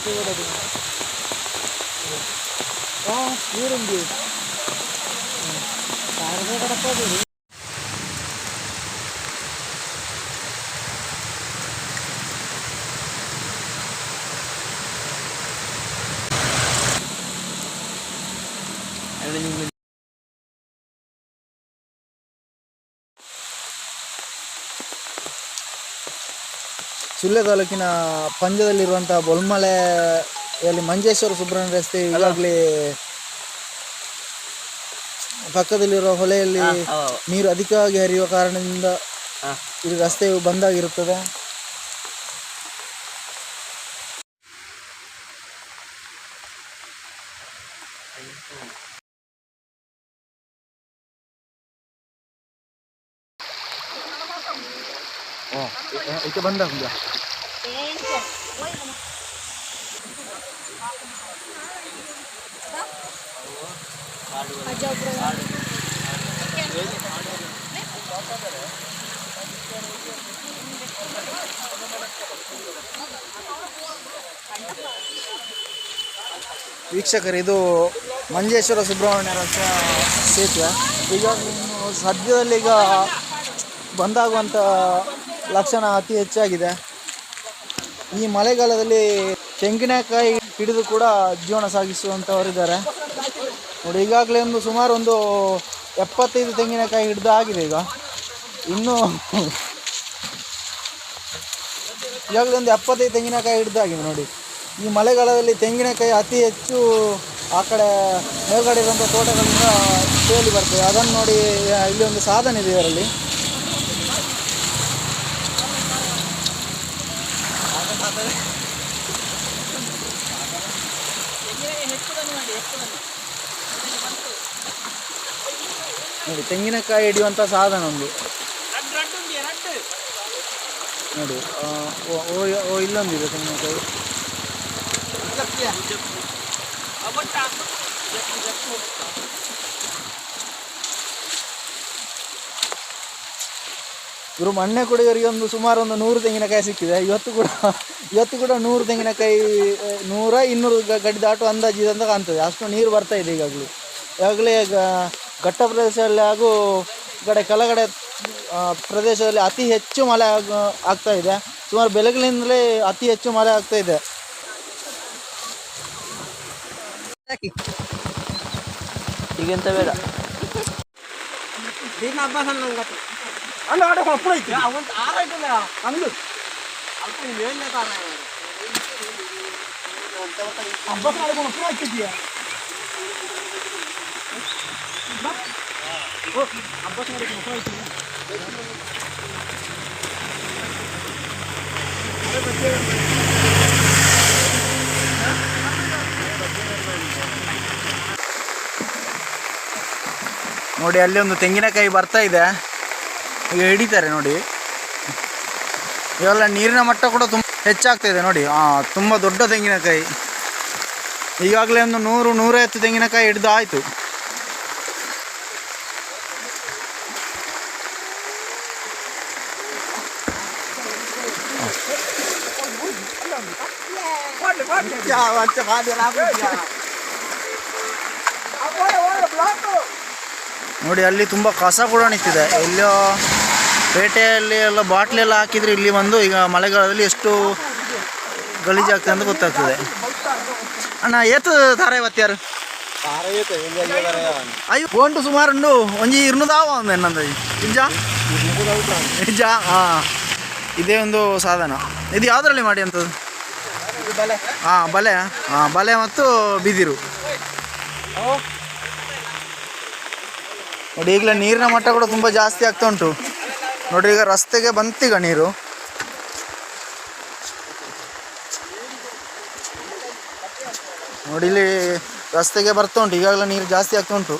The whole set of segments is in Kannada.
ഒക്കെ ഇവിടെ ഓ വീടുണ്ട് താരത കിടപ്പത് അതിന് ಸುಳ್ಯ ತಾಲೂಕಿನ ಪಂಜದಲ್ಲಿರುವಂತಹ ಬೊಲ್ಮಲೆಯಲ್ಲಿ ಮಂಜೇಶ್ವರ ಸುಬ್ರಹ್ಮಣ್ಯ ರಸ್ತೆ ಈಗಾಗಲೇ ಪಕ್ಕದಲ್ಲಿರುವ ಹೊಲೆಯಲ್ಲಿ ನೀರು ಅಧಿಕವಾಗಿ ಹರಿಯುವ ಕಾರಣದಿಂದ ಈ ರಸ್ತೆಯು ಬಂದಾಗಿರುತ್ತದೆ ಇದಕ್ಕೆ ಬಂದ ವೀಕ್ಷಕರು ಇದು ಮಂಜೇಶ್ವರ ಸುಬ್ರಹ್ಮಣ್ಯ ರಸ್ತೆ ಸೇತುವೆ. ಈಗ ಸದ್ಯದಲ್ಲಿ ಈಗ ಬಂದಾಗುವಂಥ ಲಕ್ಷಣ ಅತಿ ಹೆಚ್ಚಾಗಿದೆ. ಈ ಮಳೆಗಾಲದಲ್ಲಿ ತೆಂಗಿನಕಾಯಿ ಹಿಡಿದು ಕೂಡ ಜೀವನ ಸಾಗಿಸುವಂಥವರಿದ್ದಾರೆ ನೋಡಿ, ಈಗಾಗಲೇ ಒಂದು ಸುಮಾರು ಒಂದು ಎಪ್ಪತ್ತೈದು ತೆಂಗಿನಕಾಯಿ ಹಿಡಿದು ಆಗಿದೆ ಈಗ. ಇನ್ನೂ ಈಗಾಗಲೇ ಒಂದು ಎಪ್ಪತ್ತೈದು ತೆಂಗಿನಕಾಯಿ ಹಿಡಿದಾಗಿದೆ ನೋಡಿ. ಈ ಮಳೆಗಾಲದಲ್ಲಿ ತೆಂಗಿನಕಾಯಿ ಅತಿ ಹೆಚ್ಚು ಆ ಕಡೆ ಮೇಲ್ಗಡೆ ಇರುವಂಥ ತೋಟಗಳಿಂದ ತೇಲಿ ಬರ್ತದೆ. ಅದನ್ನು ನೋಡಿ ಇಲ್ಲಿ ಒಂದು ಸಾಧನೆ ಇದೆ ಇದರಲ್ಲಿ. ನೋಡಿ, ತೆಂಗಿನಕಾಯಿ ಹಿಡಿಯುವಂಥ ಸಾಧನ ಒಂದು. ನೋಡಿ ಓ ಇಲ್ಲೊಂದಿದೆ ತೆಂಗಿನಕಾಯಿ. ಇವರು ಮಣ್ಣೆ ಕೂಡ ಒಂದು ಸುಮಾರು ಒಂದು ನೂರು ತೆಂಗಿನಕಾಯಿ ಸಿಕ್ಕಿದೆ. ಇವತ್ತು ಕೂಡ ಇವತ್ತು ಕೂಡ ನೂರು ತೆಂಗಿನಕಾಯಿ ನೂರ ಇನ್ನೂರು ಗಡಿ ದಾಟು ಅಂದಾಜು ಇದೆ ಅಂತ ಕಾಣ್ತದೆ. ಅಷ್ಟು ನೀರು ಬರ್ತಾ ಇದೆ ಈಗಾಗಲೂ. ಈಗಾಗಲೇ ಘಟ್ಟ ಪ್ರದೇಶದಲ್ಲಿ ಹಾಗೂ ಈ ಕಡೆ ಕೆಳಗಡೆ ಪ್ರದೇಶದಲ್ಲಿ ಅತಿ ಹೆಚ್ಚು ಮಳೆ ಆಗ ಆಗ್ತಾ ಇದೆ. ಸುಮಾರು ಬೆಳಗ್ಲಿಂದಲೇ ಅತಿ ಹೆಚ್ಚು ಮಳೆ ಆಗ್ತಾ ಇದೆ. ಈಗೆಂತ ಬೇಡ. ಅಲ್ಲ ಹಾಕಿದ್ಯಾ ನೋಡಿ ಅಲ್ಲಿ ಒಂದು ತೆಂಗಿನಕಾಯಿ ಬರ್ತಾ ಇದೆ. ಈಗ ಹಿಡಿತಾರೆ ನೋಡಿ. ಇವೆಲ್ಲ ನೀರಿನ ಮಟ್ಟ ಕೂಡ ತುಂಬ ಹೆಚ್ಚಾಗ್ತಾ ಇದೆ ನೋಡಿ ತುಂಬ ದೊಡ್ಡ ತೆಂಗಿನಕಾಯಿ. ಈಗಾಗಲೇ ಒಂದು ನೂರು, ನೂರೈವತ್ತು ತೆಂಗಿನಕಾಯಿ ಹಿಡಿದು ಆಯಿತು. ನೋಡಿ, ಅಲ್ಲಿ ತುಂಬ ಕಸ ಕೂಡ ನಿಂತಿದೆ. ಎಲ್ಲೋ ಪೇಟೆಯಲ್ಲಿ ಎಲ್ಲ ಬಾಟ್ಲಿ ಎಲ್ಲ ಹಾಕಿದ್ರೆ ಇಲ್ಲಿ ಬಂದು ಈಗ ಮಳೆಗಾಲದಲ್ಲಿ ಎಷ್ಟು ಗಲೀಜಾಗ್ತದೆ ಅಂತ ಗೊತ್ತಾಗ್ತದೆ. ಅಣ್ಣ ಏತು ಧಾರೆ ಇವತ್ತಾರು ಅಯ್ಯೋ ಬೋಂಟು ಸುಮಾರು ಉಂಡು ಒಂಜಿ ಇರ್ನುದಾವ ಒಂದು ಎನ್ನಂದ ನಿಜ? ನಿಜ ಹಾಂ. ಇದೇ ಒಂದು ಸಾಧನ. ಇದು ಯಾವುದರಲ್ಲಿ ಮಾಡಿ ಅಂಥದ್ದು ಹಾಂ ಬಲೆ. ಹಾಂ ಬಲೆ ಮತ್ತು ಬಿದಿರು. ನೋಡಿ ಈಗಲೇ ನೀರಿನ ಮಟ್ಟ ಕೂಡ ತುಂಬ ಜಾಸ್ತಿ ಆಗ್ತಾ ಉಂಟು. ನೋಡ್ರಿ, ಈಗ ರಸ್ತೆಗೆ ಬಂತೀಗ ನೀರು? ನೋಡಿ, ಇಲ್ಲಿ ರಸ್ತೆಗೆ ಬರ್ತಾ ಉಂಟು. ಈಗಾಗಲೇ ನೀರು ಜಾಸ್ತಿ ಆಗ್ತಾ ಉಂಟು.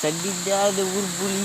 சண்டிச்சாத ஊர் புலி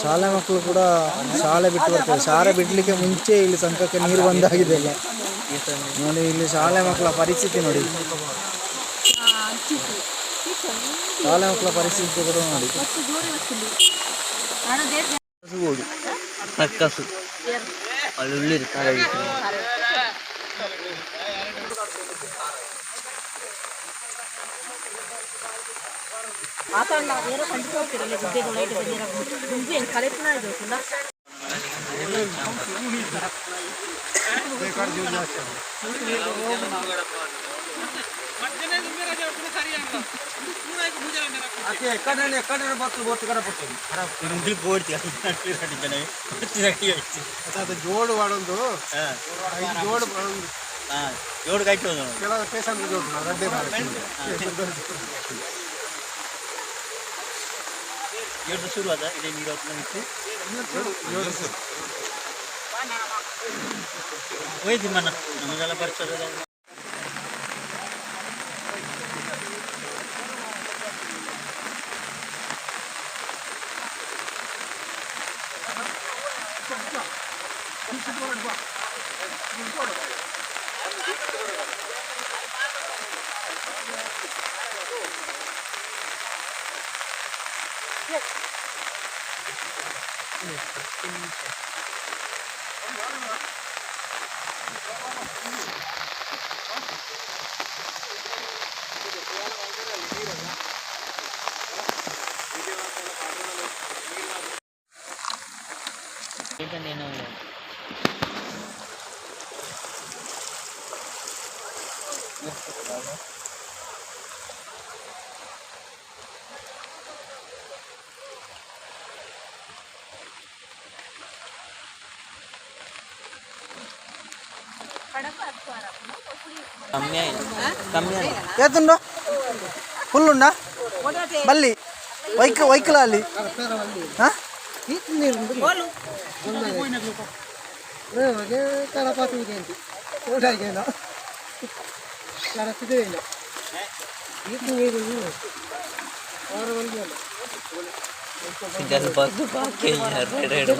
ಶಾಲೆ ಮಕ್ಕಳು ಕೂಡ ಶಾಲೆ ಬಿಟ್ಟು ಬರ್ತಾರೆ. ಶಾಲೆ ಬಿಡಲಿಕ್ಕೆ ಮುಂಚೆ ಇಲ್ಲಿ ಸಂಕಕ್ಕೆ ನೀರು ಬಂದಾಗಿದೆ ಎಲ್ಲ. ನೋಡಿ, ಇಲ್ಲಿ ಶಾಲೆ ಮಕ್ಕಳ ಪರಿಸ್ಥಿತಿ ನೋಡಿ. ಶಾಲೆ ಮಕ್ಕಳ ಪರಿಸ್ಥಿತಿ ಕೂಡ ನೋಡಿ. ನಕ್ಕಸು ಅಲ್ಲಿ ಏನೋ ಕಂಡು ಹೋಗ್ತಿರಲ್ಲ ಗುಡ್ಡೆಗಳು ಲೈಟ್ ಗುಂಪು ಏನು ಕಲೆಕ್ಟ್ನ ಸುಂದರ ಜೋಡು ಮಾಡೊಂದು ಜೋಡು ಮಾಡೊಂದು ಜೋಡು ಕಾಯ್ತು ಕೆಲವು ಪೇಸಂಟ್ ಜೋಡು யோசுர் வாதா இல்லை நீர் வந்து யோசுர் ওই দিমা না আমি গেলে পরে চলে যাবো Thank you. Nesta quinta. ఏతుండో ఫుల్ ఉండా బల్లి వైక్ వైకుల అల్లి కడపాతి కడపతి जल बस बाकी यार रेड रेड